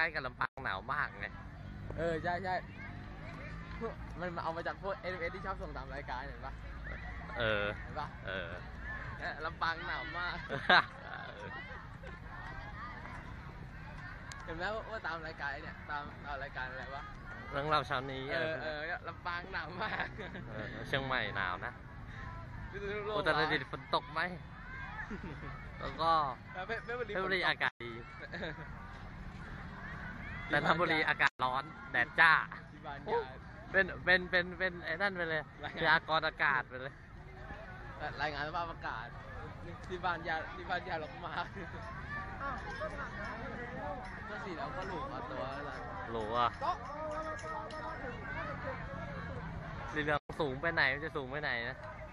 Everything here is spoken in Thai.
ล้กับลำปางหนาวมากไงเออใช่ใช่พวกมันเอามาจากพวกเอเอที่ชอบส่งตามรายการเห็นปะเออ เห็นปะเออ เนี่ยลำปางหนาวมาก เห็นไหมว่าว่าตามรายการเนี่ยตามตามรายการอะไรวะเรื่องเราวเช้านี้เออเออลำปางหนาวมากเออเชียงใหม่หนาวนะพิษณุโลกอุตรดิตถ์ฝนตกไหม แล้วก็เออเพชรเพชรบุรีเพชรบุรีฝนตอากาศดี แต่ทบุรีอากาศร้อนแดดจ้า ที่บ้านโอ้ยาเป็นเป็นเป็นเป็นไอ้นั่นไปเลยรายงานพยากรณ์อากาศไปเลยรายงานสภาพอากาศที่บ้านยาที่บ้านยาลกมากก็สิเราก็หลูกเอาตัวอะไรหรูอะสีเหลืองสูงไปไหนมันจะสูงไปไหนนะโล่ง